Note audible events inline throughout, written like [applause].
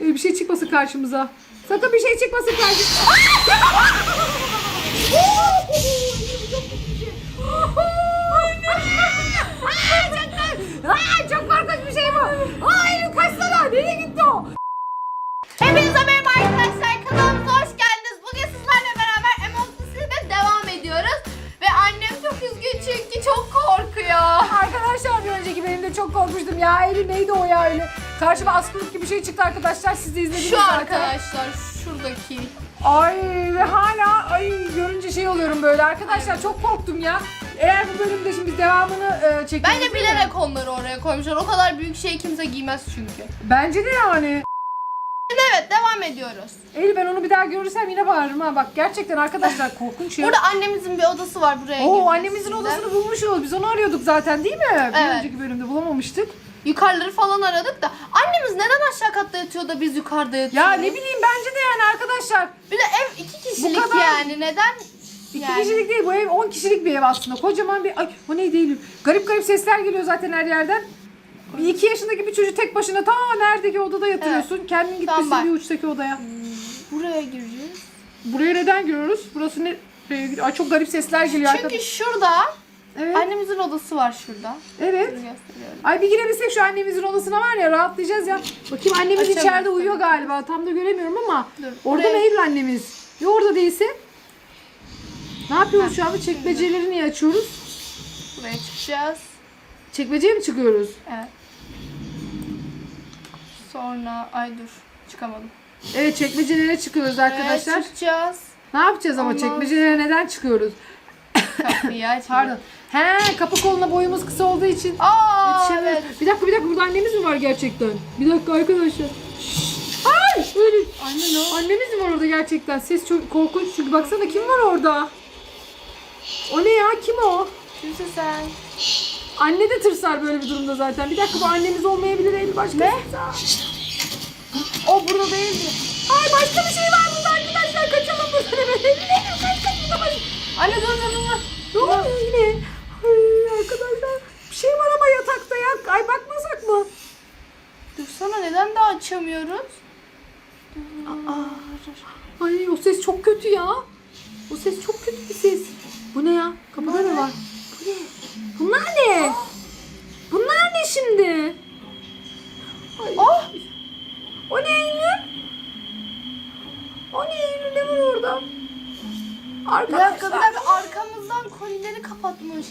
Ee, bir şey çıkmasın karşımıza. Sakın bir şey çıkmasın karşımıza. Aa, çok korkunç bir şey bu. Aa, Eylül kaçsana. Nereye gitti o? Hepinize merhaba arkadaşlar kanalımıza hoş geldiniz. Bugün sizlerle beraber Us'la devam ediyoruz. Ve annem çok üzgün çünkü çok korkuyor. Arkadaşlar bir önceki bölümde çok korkmuştum ya. Eylül neydi o ya öyle? Karşıma askılık gibi bir şey çıktı arkadaşlar. Siz de izlediniz Şu zaten. arkadaşlar şuradaki. Ay ve hala ay görünce şey oluyorum böyle. Arkadaşlar çok korktum ya. Eğer bu bölümde şimdi biz devamını e, çekeceğiz. Bence bilerek onları oraya koymuşlar. O kadar büyük şey kimse giymez çünkü. Bence de yani. Evet devam ediyoruz. Eylül ben onu bir daha görürsem yine bağırırım ha. Bak gerçekten arkadaşlar korkunç ya. Burada annemizin bir odası var buraya Oo annemizin odasını bulmuşuz. Biz onu arıyorduk zaten değil mi? Bir Evet. önceki bölümde bulamamıştık. Yukarıları falan aradık da annemiz neden aşağı katta yatıyor da biz yukarıda yatıyoruz? Ya ne bileyim bence de yani arkadaşlar. Bir de ev iki kişilik kadar. yani neden? İki Yani. kişilik değil bu ev 10 kişilik bir ev aslında. Kocaman bir... Ay o neydi Eylül? Garip garip sesler geliyor zaten her yerden. Bir iki yaşındaki bir çocuk tek başına ta neredeki odada yatırıyorsun. Kendin gitmişsin bak. bir uçtaki odaya. Buraya gireceğiz. Buraya neden giriyoruz? Burası ne? Ay çok garip sesler geliyor Çünkü arkadaşlar. şurada Evet. annemizin odası var şurada. Evet. Şunu gösteriyorum. Ay bir girebilsek şu annemizin odasına var ya rahatlayacağız ya. Bakayım annemiz Açamıyorum. içeride uyuyor galiba. Tam da göremiyorum ama. Dur, Orada mı buraya- Eylül annemiz? Ya orada değilse? Ne yapıyoruz şu anda? Çekmeceleri niye açıyoruz? Buraya çıkacağız. Çekmeceye mi çıkıyoruz? Evet. Sonra ay dur çıkamadım. Evet çekmecelere çıkıyoruz arkadaşlar. Buraya çıkacağız. Ne yapacağız ama Ondan çekmecelere neden çıkıyoruz? Kapıyı [laughs] aç. Pardon. He kapı koluna boyumuz kısa olduğu için. Aa yetişemiyoruz. evet. Bir dakika bir dakika burada annemiz mi var gerçekten? Bir dakika arkadaşlar. Şşş! Ay! Öyle. Anne ne oldu? Annemiz mi var orada gerçekten? Ses çok korkunç çünkü baksana kim var orada? O ne ya? Kim o? Kimse sen. Anne de tırsar böyle bir durumda zaten. Bir dakika bu annemiz olmayabilir Eylül başka. Ne? O burada değil mi? Ay başka bir şey var burada arkadaşlar. Kaçalım buradan hemen. Eylül Eylül kaç kaç buradan baş- Anne dur dur dur. Ne oluyor yine? Ay arkadaşlar bir şey var ama yatakta ya. Ay bakmasak mı? Dursana neden daha açamıyoruz? Ay o ses çok kötü ya. O ses çok kötü bir ses. Bu ne ya? Kapıda ne var? Bu ne? Bunlar ne? Bunlar ne şimdi? Ay. Oh! O ne Eylül? O ne Eylül? Ne var orada? Arkadaşlar. Kolileri kapatmış.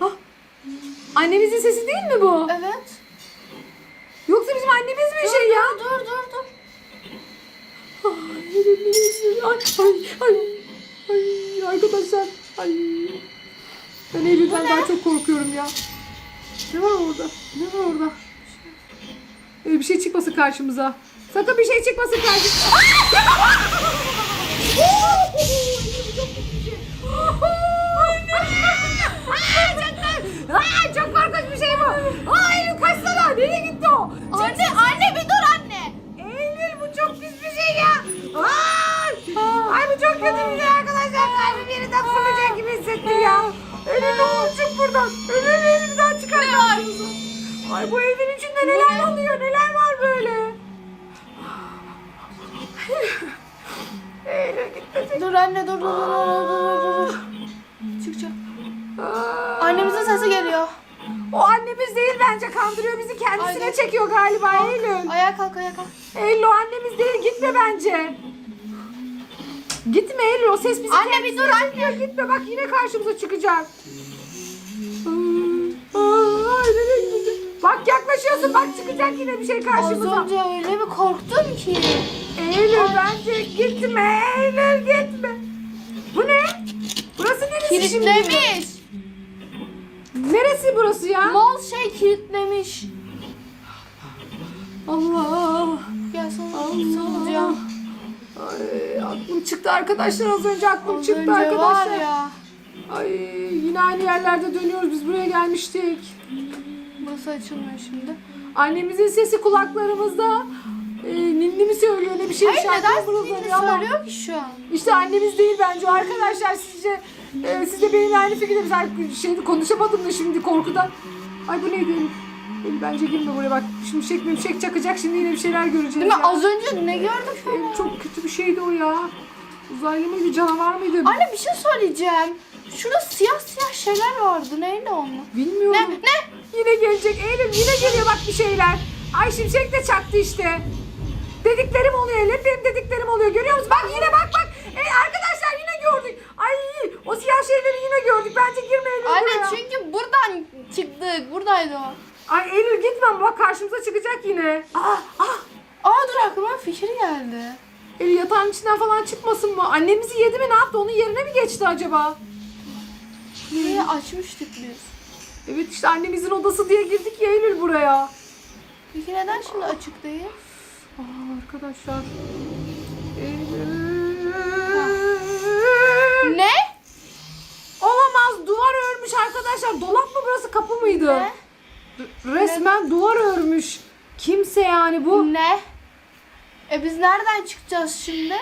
Ah. Annemizin sesi değil mi bu? Evet. Yoksa bizim annemiz mi bir şey ya? Dur dur dur. Ay, ay, ay, ay, arkadaşlar. Ay. Ben Eylül'den daha çok korkuyorum ya. Ne var orada? Ne var orada? Ee, bir şey çıkmasın karşımıza. Sakın bir şey çıkmasın karşımıza. [laughs] [laughs] Aa, çok korkunç bir şey bu. Aa, Eylül kaçsana. Nereye gitti o? Anne anne bir dur anne. Eylül bu çok pis bir şey ya. Ay, ay bu çok kötü bir şey arkadaşlar. Kalbim yeniden fırlayacak gibi hissettim ya. Eylül ne olur çık buradan. Eylül daha çıkar. Ne var? Ay bu evin içinde neler oluyor neler var Dur anne dur dur dur dur dur dur. Çık çık. Annemizin sesi geliyor. O annemiz değil bence kandırıyor bizi kendisine Ay, çekiyor galiba Eylül. Ayağa kalk ayağa kalk. Eylül o annemiz değil gitme bence. Gitme Eylül o ses bizi Anne, bir dur anne. Gitme bak yine karşımıza çıkacak. Nereye? Bak yaklaşıyorsun bak çıkacak yine bir şey Az karşımıza. önce öyle bir korktum ki. Eylül bence gitme Eylül gitme. Bu ne? Burası neresi şimdi? Kilitlemiş. Neresi burası ya? Mal şey kilitlemiş. Allah. Gel sana Allah. soracağım. Ay, aklım çıktı arkadaşlar az önce aklım Az çıktı önce arkadaşlar. var ya. Ay yine aynı yerlerde dönüyoruz biz buraya gelmiştik. Burası açılmıyor şimdi. Annemizin sesi kulaklarımızda. Ee, ninni mi söylüyor ne bir şey Hayır şarkı neden mırıldanıyor sizinle ama söylüyor ki şu an? İşte annemiz değil bence o arkadaşlar sizce e, siz de benimle aynı fikirde biz şeydi konuşamadım da şimdi korkudan. Ay bu neydi? Bence girme buraya bak. şimşek mimşek çakacak şimdi yine bir şeyler göreceğiz Değil mi? ya. Az önce ne gördük? Eylül çok kötü bir şeydi o ya. Uzaylı mıydı canavar mıydı? Anne bir şey söyleyeceğim. Şurada siyah siyah şeyler vardı. Neydi onlar? Bilmiyorum. Ne? Ne? Yine gelecek Eylül yine geliyor bak bir şeyler. Ay şimşek de çaktı işte. Dediklerim oluyor Eylül benim dediklerim oluyor görüyor musun? Bak yine bak bak. E, arkadaşlar yine gördük. Ay o siyah şeyleri yine gördük. Bence girme Eylül Anne buraya. çünkü buradan çıktık. Buradaydı o. Ay Eylül gitme bak karşımıza çıkacak yine. Ah ah. Aa dur aklıma fikir geldi. Eylül yatağın içinden falan çıkmasın mı? Annemizi yedi mi ne yaptı? Onun yerine mi geçti acaba? Burayı açmıştık biz. Evet işte annemizin odası diye girdik ya Eylül buraya. Peki neden şimdi açık değil? Aa, arkadaşlar. Ne? Olamaz duvar örmüş arkadaşlar. Dolap mı burası kapı mıydı? Ne? Resmen duvar örmüş. Kimse yani bu. Ne? E biz nereden çıkacağız şimdi?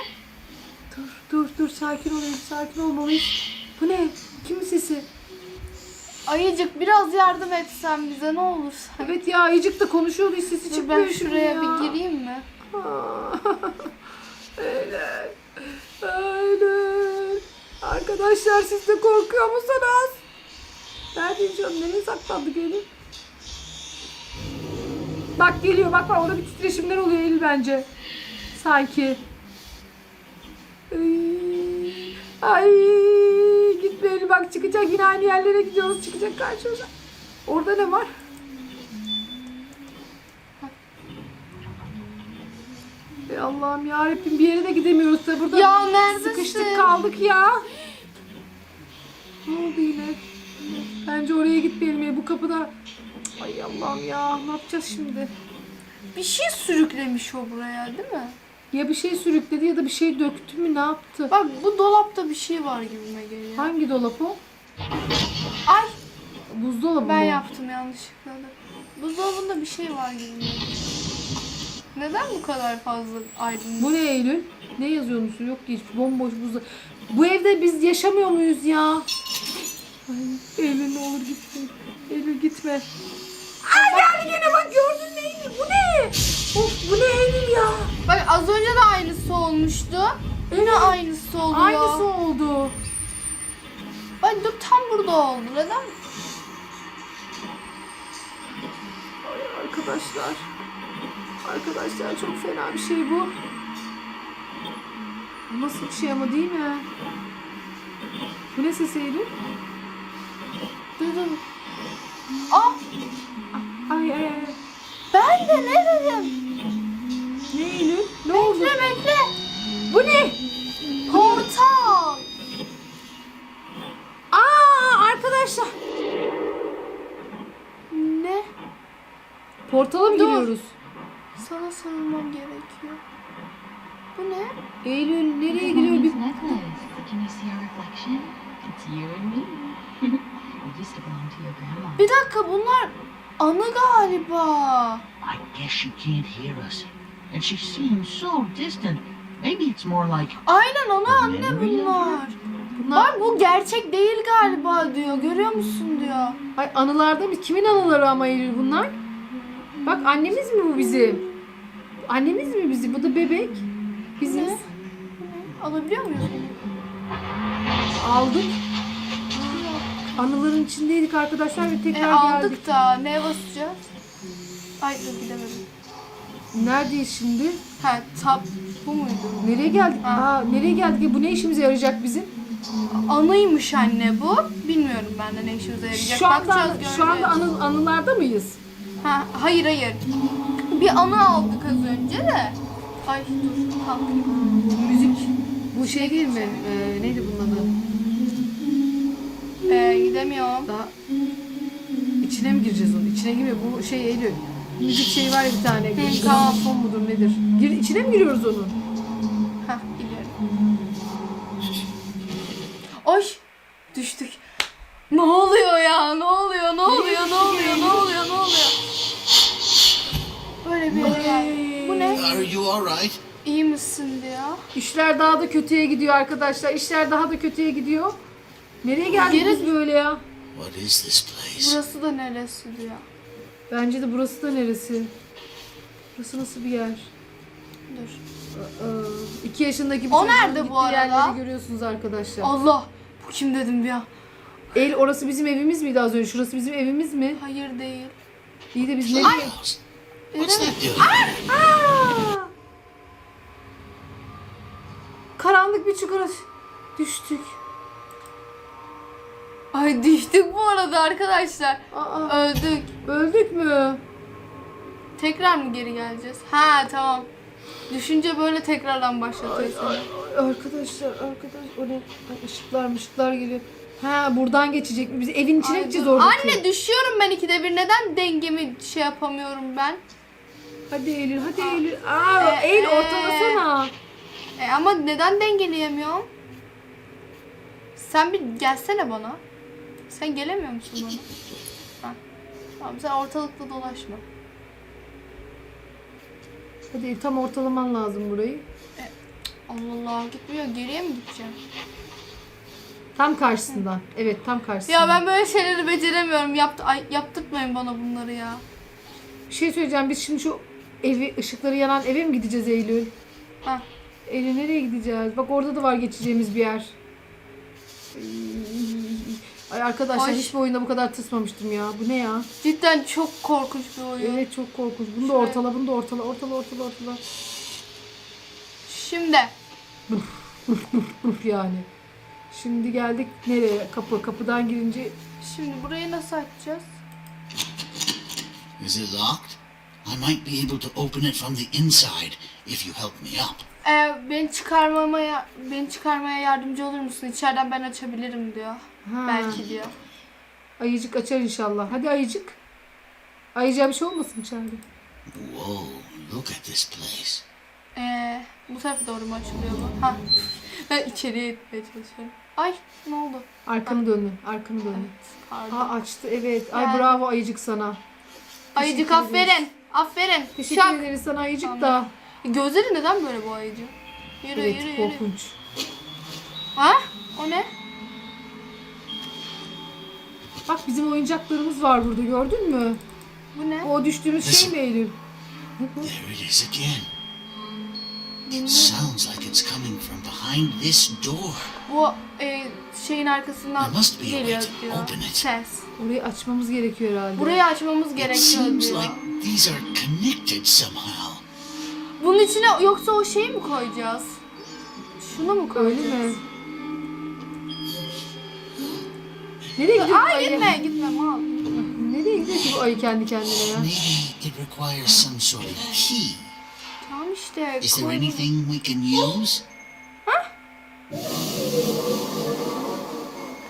Dur dur dur sakin olun sakin olmalıyız. Bu ne? Kimin sesi? Ayıcık biraz yardım etsen bize ne olursa. Evet ya ayıcık da konuşuyordu hiç sesi Dur çıkmıyor ben şimdi şuraya ya. bir gireyim mi? [laughs] Eylül. Eylül. Arkadaşlar siz de korkuyor musunuz? Nerede canım? Nereye saklandık Eylül? Bak geliyor bak bak orada bir titreşimler oluyor Eylül bence. Sanki. Ay, ay çıkacak yine aynı yerlere gidiyoruz çıkacak karşımıza. Orada ne var? Ey Allah'ım ya bir yere de gidemiyoruz da burada Ya neredesin? sıkıştık kaldık ya. Ne oldu yine? Bence oraya gitmeyelim ya bu kapıda. Ay Allah'ım ya ne yapacağız şimdi? Bir şey sürüklemiş o buraya değil mi? Ya bir şey sürükledi ya da bir şey döktü mü ne yaptı? Bak bu dolapta bir şey var gibime geliyor. Hangi dolap o? Ay Buzdolabı ben mı? yaptım yanlışlıkla da. Buzdolabında bir şey var gibime geliyor. Neden bu kadar fazla aydınlık? Bu ne Eylül? Ne yazıyormuş? Yok ki hiç bomboş buzdolabı. Bu evde biz yaşamıyor muyuz ya? Ay, Eylül ne olur gitme. Eylül gitme. Ay geldi gene bak gördün ne? Of bu ne Eylül ya? Bak az önce de aynısı olmuştu. Yine aynısı oluyor. Aynısı oldu. Bak dur tam burada oldu. Neden? Ay arkadaşlar. Arkadaşlar çok fena bir şey bu. Bu Nasıl bir şey ama değil mi? Bu ne ses Eylül? Dur dur. Ah Ay ay ay. Ben de ne dedim? Ne Eylül? Ne oldu? Bekle bekle. Bu ne? Portal. Aa arkadaşlar. Ne? Portala mı Dur. giriyoruz? Sana sarılmam gerekiyor. Bu ne? Eylül nereye gidiyor? Bir... [laughs] Bir dakika bunlar anı galiba. I guess she can't hear us. And she seems so distant. Maybe it's more like Aynen onu anne bunlar. Bunlar Bak bu gerçek değil galiba diyor. Görüyor musun diyor. ay anılarda mı? Kimin anıları ama Eylül bunlar? Bak annemiz mi bu bizim? Annemiz mi bizi? Bu da bebek. Biziz. Ne? Alabiliyor muyuz? Aldık. Anıların içindeydik arkadaşlar ve E, tekrar geldik. aldık da ne basacağız? Ay dur gidemedim. Neredeyiz şimdi? Ha tap bu muydu? Nereye geldik? Ha. Aa, nereye geldik? E, Bu ne işimize yarayacak bizim? Anıymış anne bu. Bilmiyorum ben de ne işimize yarayacak. Şu anda Bakacağız, şu anda anı, anılarda mıyız? Ha, hayır hayır. Bir anı aldık az önce de. Ay dur kalkayım. Müzik. Bu şey değil mi? Ee, neydi bunun adı? Ee, gidemiyorum. Daha içine mi gireceğiz onun? İçine girmiyor. Bu şey Eylül. Müzik şeyi var ya bir tane. tamam. Gramofon mudur nedir? Gir, içine mi giriyoruz onun? Hah gidiyorum. Ay düştük. Ne oluyor ya? Ne oluyor? Ne oluyor? Ne oluyor? Ne oluyor? Ne oluyor? Böyle bir yere. Bu ne? Are you alright? İyi misin diyor. İşler daha da kötüye gidiyor arkadaşlar. İşler daha da kötüye gidiyor. Nereye geldik Geri- biz böyle ya? What is this place? Burası da neresi diyor. Bence de burası da neresi? Burası nasıl bir yer? Dur. Aa, iki yaşındaki bir O çocuğun nerede bu gittiği arada? yerleri görüyorsunuz arkadaşlar. Allah. Bu kim dedim bir an. El orası bizim evimiz miydi az önce? Şurası bizim evimiz mi? Hayır değil. İyi de biz ne? Playhouse. What's that doing? Aa! Karanlık bir çukura düştük. Ay düştük bu arada arkadaşlar. Aa, Öldük. öldük mü? Tekrar mı geri geleceğiz? Ha tamam. Düşünce böyle tekrardan başlatıyor seni. Ay, Arkadaşlar, arkadaş, o ne? Ay, ışıklar, ışıklar geliyor. Ha, buradan geçecek mi? Biz evin içine Ay, gideceğiz dur. oradaki. Anne düşüyorum ben ikide bir. Neden dengemi şey yapamıyorum ben? Hadi Eylül, hadi Eylül. Aa, Ee, Eylül ee. ortalasana. E ama neden dengeleyemiyorum? Sen bir gelsene bana. Sen gelemiyor musun bana? Ha. Tamam sen ortalıkta dolaşma. Hadi tam ortalaman lazım burayı. Allah Allah gitmiyor. Geriye mi gideceğim? Tam karşısından. Evet, tam karşısından. Ya ben böyle şeyleri beceremiyorum. Yaptı, ay, yaptırtmayın bana bunları ya. Bir şey söyleyeceğim. Biz şimdi şu evi, ışıkları yanan eve mi gideceğiz Eylül? Ha. Eylül nereye gideceğiz? Bak orada da var geçeceğimiz bir yer. Ay arkadaşlar Ay. hiçbir oyunda bu kadar tırsmamıştım ya. Bu ne ya? Cidden çok korkunç bir oyun. Evet çok korkunç. Bunu da Şöyle. ortala, bunu da ortala, ortala, ortala, ortala. Şimdi Uf yani. Şimdi geldik nereye? Kapı. Kapıdan girince şimdi burayı nasıl açacağız? Is it locked? I might be able to open it from the inside if you help me up. Ee, beni çıkarmamaya beni çıkarmaya yardımcı olur musun? İçeriden ben açabilirim diyor. ha, Belki diyor. ayıcık açar inşallah. Hadi ayıcık. Ayıcığa bir şey olmasın içeride. Whoa, look at this place. Ee, bu tarafa doğru mu açılıyor bu? Ha. [laughs] Ben içeriye etmeye çalışıyorum. Ay ne oldu? Arkanı dönün. Arkanı dönün. Pardon. Aa açtı evet. Ay Yani. bravo ayıcık sana. Ayıcık teşekkür ederiz. aferin. Aferin. Teşekkür Şak. ederiz sana ayıcık Tamam. da. Gözleri neden böyle bu ayıcı? Yürü Evet yürü yürü. korkunç. Ha? O ne? Bak bizim oyuncaklarımız var burada gördün mü? Bu ne? O düştüğümüz şey mi Eylül? There it is again. It sounds like it's coming from behind this door. Bu e, şeyin arkasından There must be a way geliyor to diyor. open it. Ses. Orayı açmamız gerekiyor herhalde. Burayı açmamız It gerekiyor seems diyor. like these are connected somehow. Bunun içine yoksa o şeyi mi koyacağız? Şunu mu Öyle koyacağız? mi? Nereye gidiyor bu Ay ayı? gitme gitme mal. Nereye gidiyor ki bu ayı kendi kendine ya? Maybe it requires some sort of key. Tamam işte. Is there anything we can use?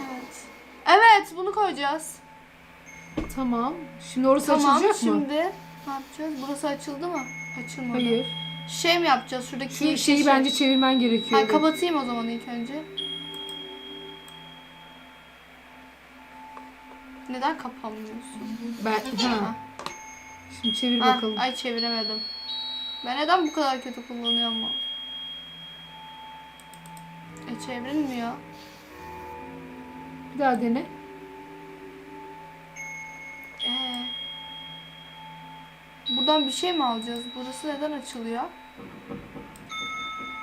Evet. Evet bunu koyacağız. Tamam. Şimdi orası Tamam açılacak şimdi mı? ne yapacağız? Burası açıldı mı? Açılmadı. Hayır. Şey mi yapacağız şuradaki Şu şeyi şey? bence çevirmen gerekiyor. Evet. kapatayım o zaman ilk önce. Neden kapanmıyorsun? Ben, ha. Şimdi çevir Ha, bakalım. ay çeviremedim. Ben neden bu kadar kötü kullanıyorum ama? E çevrilmiyor. Bir daha dene. Ee, buradan bir şey mi alacağız? Burası neden açılıyor?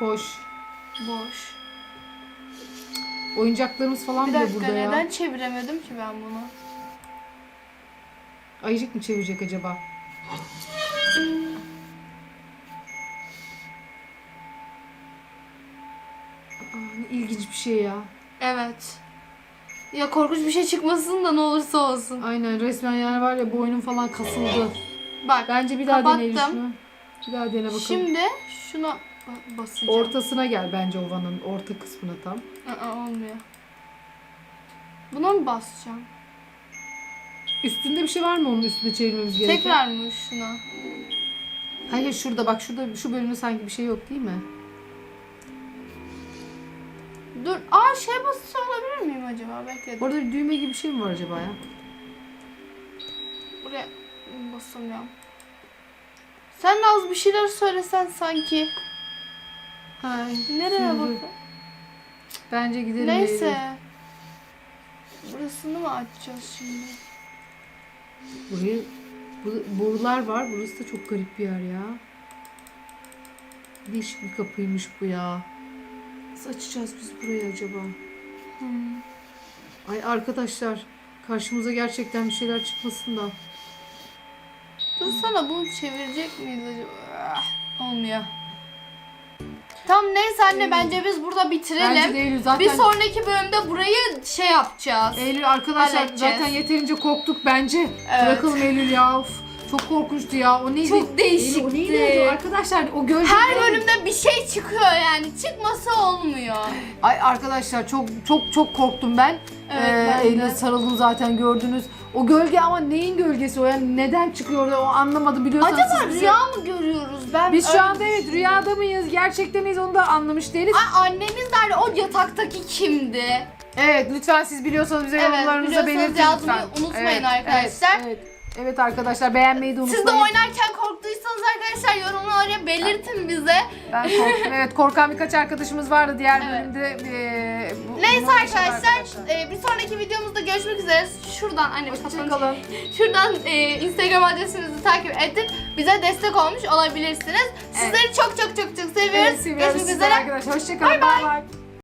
Boş. Boş. Oyuncaklarımız falan Bir bile dakika burada neden ya. çeviremedim ki ben bunu? Ayıcık mı çevirecek acaba? Şey ya. Evet. Ya korkunç bir şey çıkmasın da ne olursa olsun. Aynen resmen yani var ya boynum falan kasıldı. Bak Bence bir daha Kapattım. deneyelim şunu. Bir daha dene bakalım. şimdi şuna ba- basacağım. Ortasına gel bence ovanın orta kısmına tam. Aa, olmuyor. Buna mı basacağım? Üstünde bir şey var mı onun üstünde çevirmemiz gereken? Tekrar mı şuna? Hayır şurada bak şurada şu bölümde sanki bir şey yok değil mi? Dur. Aa şey basıyor olabilir miyim acaba? Bekle. Orada bir düğme gibi bir şey mi var acaba ya? Buraya basamıyorum. Sen de az bir şeyler söylesen sanki. Hay. Nereye bakın? Bence gidelim. Neyse. Eylül. Burasını mı açacağız şimdi? Burayı Bu, borular var. Burası da çok garip bir yer ya. Değişik bir kapıymış bu ya. Nasıl açacağız biz burayı acaba? Ay arkadaşlar karşımıza gerçekten bir şeyler çıkmasın da. Dursana bunu çevirecek miyiz acaba? Ah, Olmuyor. Tamam neyse anne bence biz burada bitirelim. Bence de Eylül zaten... Bir sonraki bölümde burayı şey yapacağız. Eylül arkadaşlar Halledeceğiz. zaten yeterince korktuk bence. Evet. Bırakalım Eylül ya. Of, çok korkunçtu ya. O neydi? Çok değişikti. O neydi acaba? Arkadaşlar o gölge Her bölümde bir şey çıkıyor yani. Çıkması olmuyor. Ay arkadaşlar çok çok çok korktum ben. Evet, Ee, ben. Eylül'e sarıldım zaten gördünüz. O gölge ama neyin gölgesi o yani neden çıkıyor orada o anlamadım biliyorsanız Acaba siz bize- rüya mı görüyoruz? Ben Biz şu anda evet rüyada mıyız gerçekte miyiz onu da anlamış değiliz. Ay, annemiz nerede? O yataktaki kimdi? Evet lütfen siz biliyorsanız bize Evet, yorumlarınızı biliyorsanız belirtin yazmayı lütfen. unutmayın Evet, arkadaşlar. Evet, evet. Evet arkadaşlar beğenmeyi de unutmayın. Siz de oynarken korktuysanız arkadaşlar yorumlara belirtin bize. Ben korktum. Evet korkan birkaç arkadaşımız vardı diğer Evet. bölümde. bu- Neyse bunu arkadaşlar, e, bir sonraki videomuzda görüşmek üzere. Şuradan anne kapanış. Hoşçakalın. Şuradan e, Instagram adresimizi takip edin. Bize destek olmuş olabilirsiniz. Sizleri çok çok çok çok seviyoruz. Evet, seviyoruz Görüşmek üzere. arkadaşlar. Hoşçakalın. Bay bay.